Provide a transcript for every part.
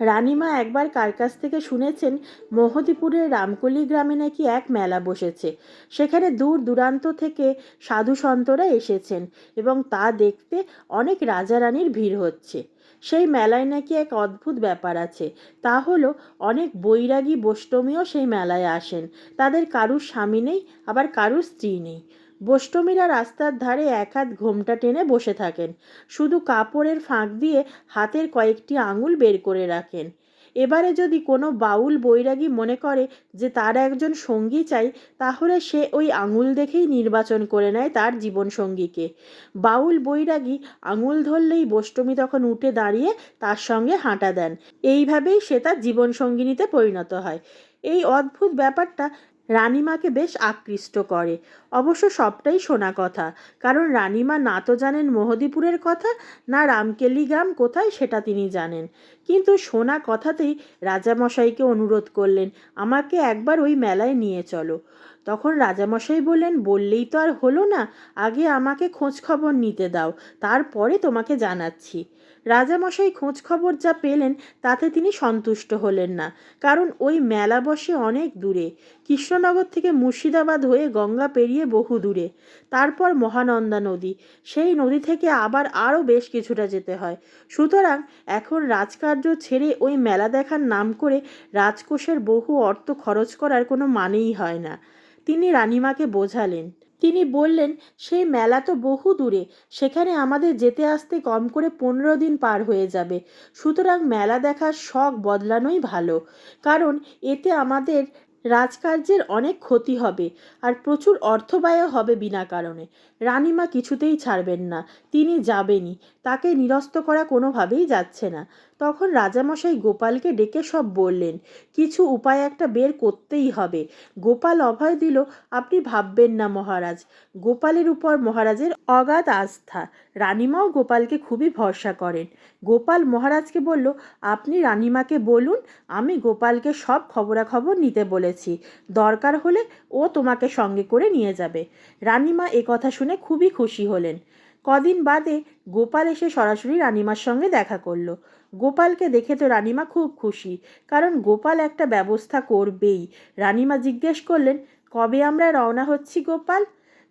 রানীমা একবার কার কাছ থেকে শুনেছেন মহদীপুরের রামকলি গ্রামে নাকি এক মেলা বসেছে। সেখানে দূর দূরান্ত থেকে সাধু সন্তরা এসেছেন এবং তা দেখতে অনেক রাজা রানীর ভিড় হচ্ছে। সেই মেলায় নাকি এক অদ্ভুত ব্যাপার আছে। তা হলো, অনেক বৈরাগী বৈষ্টমীও সেই মেলায় আসেন। তাদের কারুর স্বামী নেই, আবার কারুর স্ত্রী নেই। বৈষ্টমীরা রাস্তার ধারে এক হাত ঘোমটা টেনে বসে থাকেন। শুধু কাপড়ের ফাঁক দিয়ে হাতের কয়েকটি আঙুল বের করে রাখেন। এবারে যদি কোনো বাউল বৈরাগী মনে করে যে তার একজন সঙ্গী চাই, তাহলে সে ওই আঙুল দেখেই নির্বাচন করে নেয় তার জীবনসঙ্গীকে। বাউল বৈরাগী আঙুল ধরলেই বৈষ্টমী তখন উঠে দাঁড়িয়ে তার সঙ্গে হাঁটা দেন। এইভাবেই সে তার জীবনসঙ্গিনীতে পরিণত হয়। এই অদ্ভুত ব্যাপারটা রানীমাকে বেশ আকৃষ্ট করে। অবশ্য সবটাই শোনা কথা। কারণ রানীমা না তো জানেন মহদীপুরের কথা, না রামকেলি গ্রাম কোথায় সেটা তিনি জানেন। কিন্তু শোনা কথাতেই রাজামশাইকে অনুরোধ করলেন, আমাকে একবার ওই মেলায় নিয়ে চলো। তখন রাজামশাই বললেন, বললেই তো আর হলো না, আগে আমাকে খোঁজ খবর নিতে দাও, তারপরে তোমাকে জানাচ্ছি। রাজামশাই খোঁজ খবর যা পেলেন, তাতে তিনি সন্তুষ্ট হলেন না, কারণ ওই মেলা বসে অনেক দূরে। কৃষ্ণনগর থেকে মুর্শিদাবাদ হয়ে গঙ্গা পেরিয়ে বহু দূরে। তারপর মহানন্দা নদী। সেই নদী থেকে আবার আরও বেশ কিছুটা যেতে হয়। সুতরাং এখন রাজকার্য ছেড়ে ওই মেলা দেখার নাম করে রাজকোষের বহু অর্থ খরচ করার কোনো মানেই হয় না। তিনি রানীমাকে বোঝালেন। তিনি বললেন, সেই মেলা তো বহু দূরে। সেখানে আমাদের যেতে আসতে কম করে পনেরো দিন পার হয়ে যাবে। সুতরাং মেলা দেখার শখ বদলানোই ভালো। কারণ এতে আমাদের রাজকার্যের অনেক ক্ষতি হবে আর প্রচুর অর্থ ব্যয়ও হবে বিনা কারণে। রানিমা কিছুতেই ছাড়বেন না, তিনি যাবেনই, তাকে নিরস্ত করা কোনোভাবেই যাচ্ছে না। তখন রাজামশাই গোপালকে ডেকে সব বললেন, কিছু উপায় একটা বের করতেই হবে। গোপাল অভয় দিল, আপনি ভাববেন না মহারাজ, গোপালের উপর মহারাজের অগাধ আস্থা। রানিমাও গোপালকে খুবই ভরসা করেন। গোপাল মহারাজকে বলল, আপনি রানিমাকে বলুন, আমি গোপালকে সব খবরাখবর নিতে বলেছি। দরকার হলে ও তোমাকে সঙ্গে করে নিয়ে যাবে রানিমা এ কথা শুনে খুবই খুশি হলেন। কদিন বাদে গোপাল এসে সরাসরি রানিমার সঙ্গে দেখা করল। গোপালকে দেখে তো রানিমা খুব খুশি, কারণ গোপাল একটা ব্যবস্থা করবেই। রানিমা জিজ্ঞেস করলেন, কবে আমরা রওনা হচ্ছি গোপাল?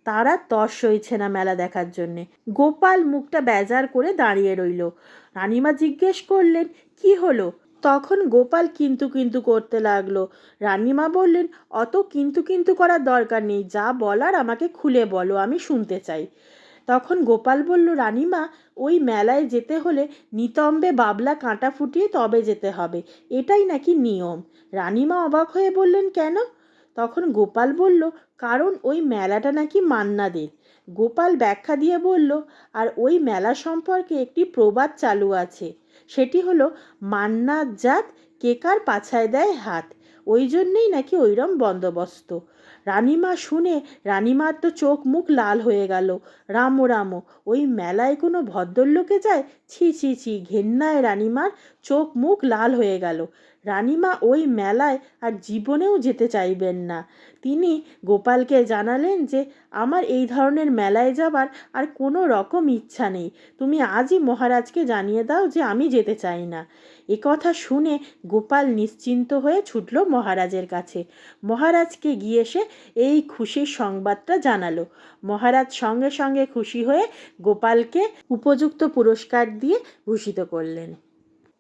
তারা তর সইছে না মেলা দেখার জন্যে। গোপাল মুখটা বেজার করে দাঁড়িয়ে রইল। রানীমা জিজ্ঞেস করলেন, কি হলো? তখন গোপাল কিন্তু কিন্তু করতে লাগল। রানীমা বললেন, অত কিন্তু কিন্তু করার দরকার নেই, যা বলার আমাকে খুলে বলো, আমি শুনতে চাই। তখন গোপাল বলল, রানীমা, ওই মেলায় যেতে হলে নিতম্বে বাবলা কাঁটা ফুটিয়ে তবে যেতে হবে। এটাই নাকি নিয়ম। রানীমা অবাক হয়ে বললেন, কেন? তখন গোপাল বলল, কারণ ওই মেলাটা নাকি মান্নাদের। গোপাল ব্যাখ্যা দিয়ে বলল, আর ওই মেলা সম্পর্কে একটি প্রবাদ চালু আছে। সেটি হলো, মান্নার জাত কেকার পাছায় দেয় হাত। ওই জন্যেই নাকি ওইরম বন্দোবস্ত। রানীমা শুনে রানীমার তো চোখ মুখ লাল হয়ে গেল। রামো রামো, ওই মেলায় কোনো ভদ্রলোকে যায়? ছি ছি ছি, ঘেন্নায় রানীমার চোখ মুখ লাল হয়ে গেল। রানীমা ওই মেলায় আর জীবনেও যেতে চাইবেন না। তিনি গোপালকে জানালেন যে, আমার এই ধরনের মেলায় যাবার আর কোনো রকম ইচ্ছা নেই। তুমি আজই মহারাজকে জানিয়ে দাও যে আমি যেতে চাই না। কথা শুনে গোপাল নিশ্চিন্ত হয়ে ছুটল মহারাজের কাছে। মহারাজকে গিয়ে সে এই খুশির সংবাদটা জানালো। মহারাজ সঙ্গে সঙ্গে খুশি হয়ে গোপালকে উপযুক্ত পুরস্কার দিয়ে ভূষিত করলেন।